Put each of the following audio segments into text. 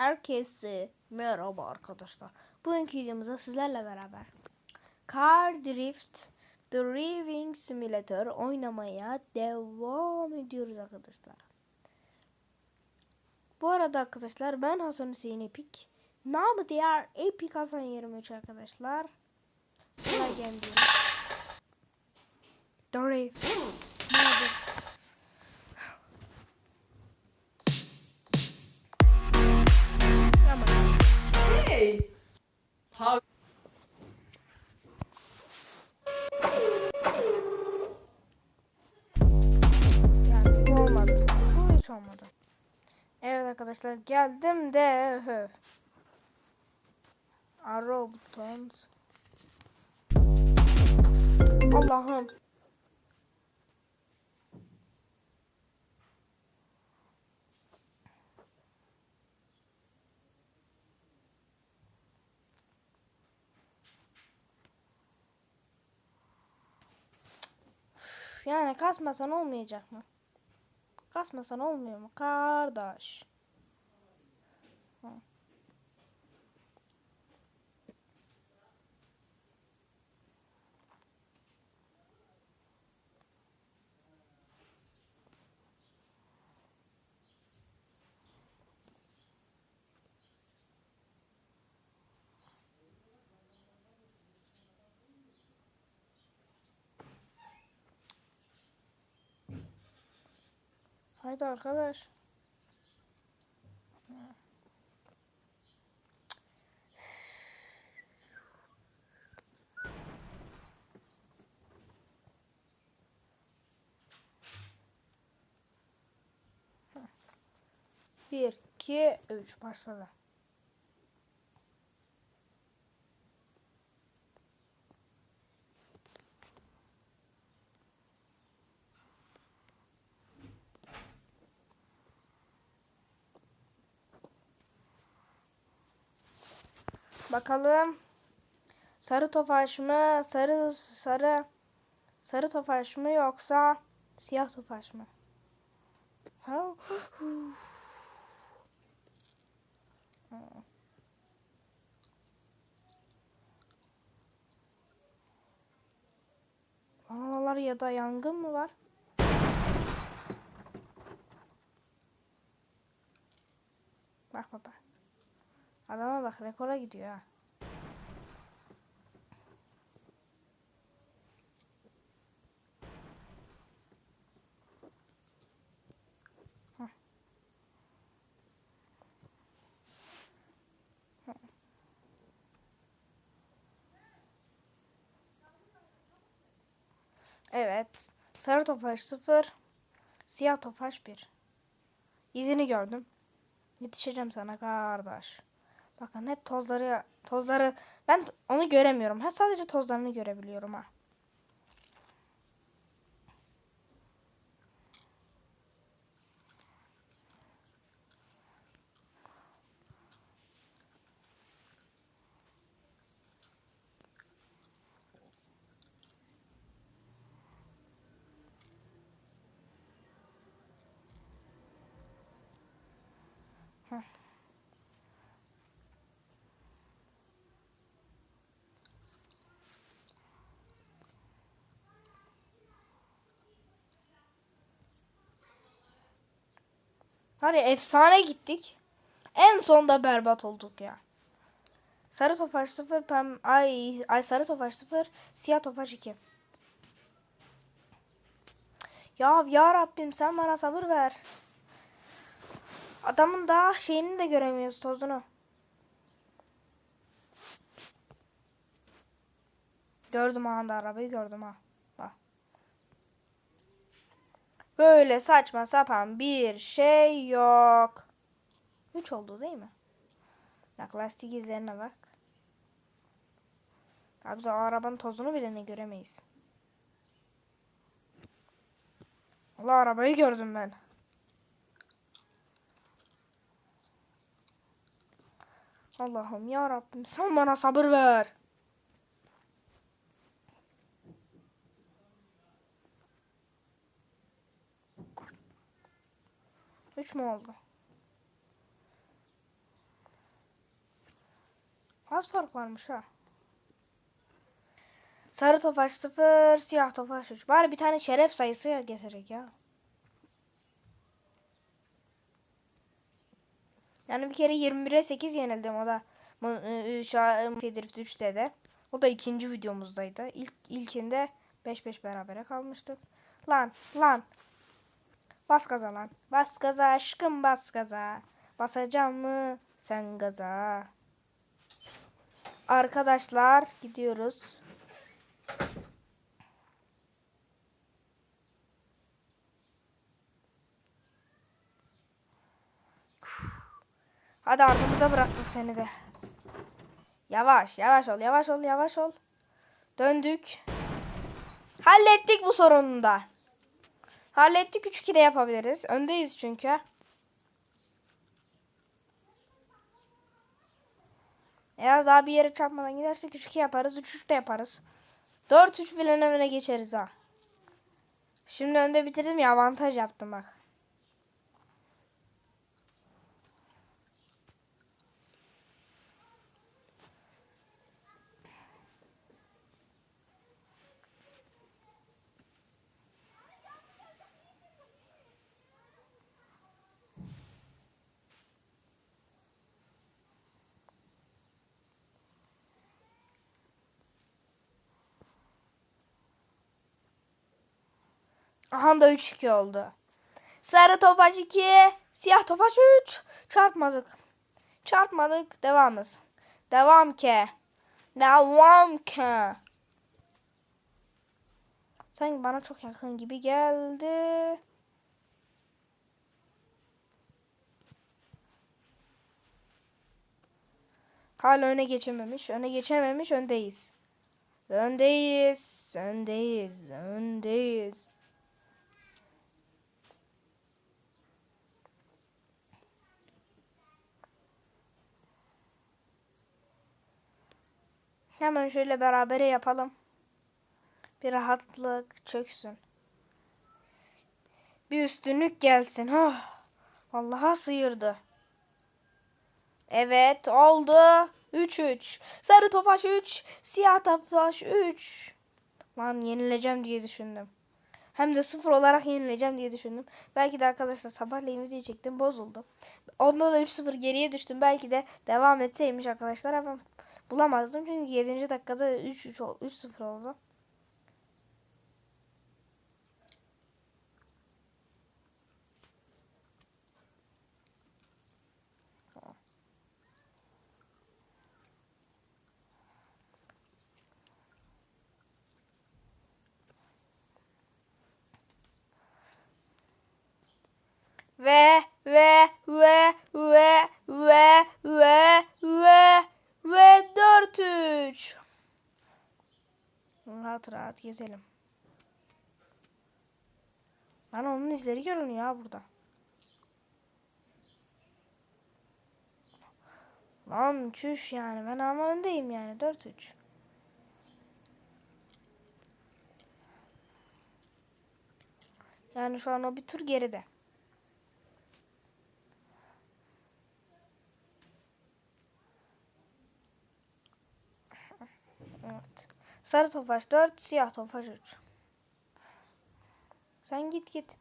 Herkese merhaba arkadaşlar. Bugünkü videomuzda sizlerle beraber Car Drift Driving Simulator oynamaya devam ediyoruz arkadaşlar. Bu arada arkadaşlar ben Hasan Hüseyin Epik. Namı diğer Epik Hasan 23 arkadaşlar. Buna geldim. Drift. Hey! How? Yani bu olmadı. Bu hiç olmadı. Evet arkadaşlar geldim de hö. Arrow buttons. Allah'ım. Yani kasmasan olmayacak mı? Kasmasan olmuyor mu kardeş? Haydi arkadaş. Bir, iki, üç başladı. Bakalım. Sarı tofaş mı? Sarı sarı sarı tofaş mı yoksa siyah tofaş mı? Ha? Lavalar ya da yangın mı var? Bak baba. Adama bak rekora gidiyor ha. Evet. Sarı topaç 0. Siyah topaç 1. İzini gördüm. Yetişeceğim sana kardeş. Bakın hep tozları tozları ben onu göremiyorum. Ha sadece tozlarını görebiliyorum ha. Var ya efsane gittik. En sonda berbat olduk ya. Sarı topaç 0, pem ay ay sarı topaç 0, siyah topaç 2. Ya ya Rabbim sen bana sabır ver. Adamın daha şeyini de göremiyoruz tozunu. Gördüm anda arabayı gördüm ha. Bak. Böyle saçma sapan bir şey yok. 3 oldu değil mi? Bak lastik izlerine bak. Abi o arabanın tozunu bile ne göremeyiz. Allah arabayı gördüm ben. Allah'ım ya Rabbim sen bana sabır ver. Üç mü oldu? Az fark varmış ha. Sarı tofaş 0, siyah tofaş 3. Bari bir tane şeref sayısı getirecek ya. Yani bir kere 21'e 8 yenildim o da bu- e, şu an Drift 3'te de. O da ikinci videomuzdaydı. İlk ilkinde 5-5 berabere kalmıştık. Lan lan. Bas gaza lan. Bas gaza aşkım bas gaza. Basacağım mı sen gaza? Arkadaşlar gidiyoruz. Hadi ardımıza bıraktık seni de. Yavaş, yavaş ol, yavaş ol, yavaş ol. Döndük. Hallettik bu sorunu da. Hallettik 3-2 de yapabiliriz. Öndeyiz çünkü. Eğer daha bir yere çarpmadan gidersek 3-2 yaparız. 3-3 de yaparız. 4-3 bile öne geçeriz ha. Şimdi önde bitirdim ya avantaj yaptım bak. Aha da 3-2 oldu. Sarı topaç 2, siyah topaç 3. Çarpmadık. Çarpmadık. Devamız. Devam ke. Devam ke. Sanki bana çok yakın gibi geldi. Hala öne geçememiş. Öne geçememiş. Öndeyiz. Öndeyiz. Öndeyiz. Öndeyiz. Hemen şöyle berabere yapalım. Bir rahatlık çöksün. Bir üstünlük gelsin. Oh. Vallahi sıyırdı. Evet oldu. 3-3. Sarı topaş 3. Siyah topaş 3. Lan yenileceğim diye düşündüm. Hem de sıfır olarak yenileceğim diye düşündüm. Belki de arkadaşlar sabahleyin video çektim bozuldu. Onda da 3-0 geriye düştüm. Belki de devam etseymiş arkadaşlar ama bulamazdım. Çünkü 7. dakikada 3-3 ol- 3-0 oldu. Ve ve ve ve ve ve ve 4-3. Rahat rahat gezelim. Lan onun izleri görünüyor burada. Lan çüş yani ben ama öndeyim yani 4-3. Yani şu an o bir tur geride. Evet. Sarı tofaş 4, siyah tofaş 3. Sen git git.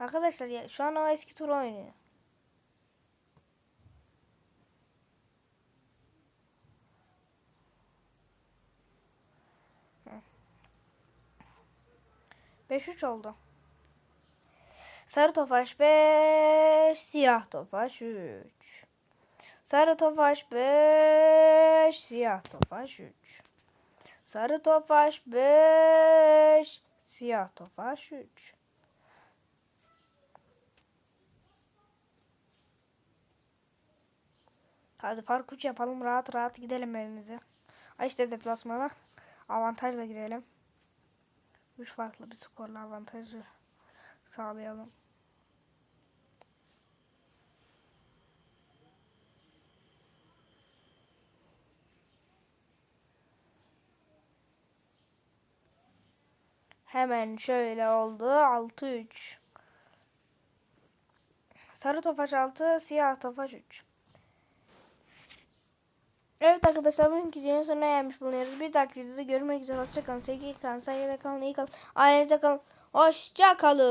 Arkadaşlar ya şu an o eski tur oynuyor. Hı. 5-3 oldu. Sarı tofaş 5, siyah tofaş 3. Sarı tofaş 5, siyah tofaş 3. Sarı tofaş 5, siyah tofaş 3. Hadi fark 3 yapalım rahat rahat gidelim evimize. Ay işte deplasmana avantajla gidelim. 3 farklı bir skorla avantajı sağlayalım. Hemen şöyle oldu. 6-3. Sarı tofaş 6, siyah tofaş 3. Evet arkadaşlar bugünkü videonun sonuna gelmiş bulunuyoruz. Bir dahaki videoda görüşmek üzere. Hoşçakalın. Sevgiyle kalın. Saygıyla kalın. iyi kalın. Ailenize kalın. Hoşça kalın.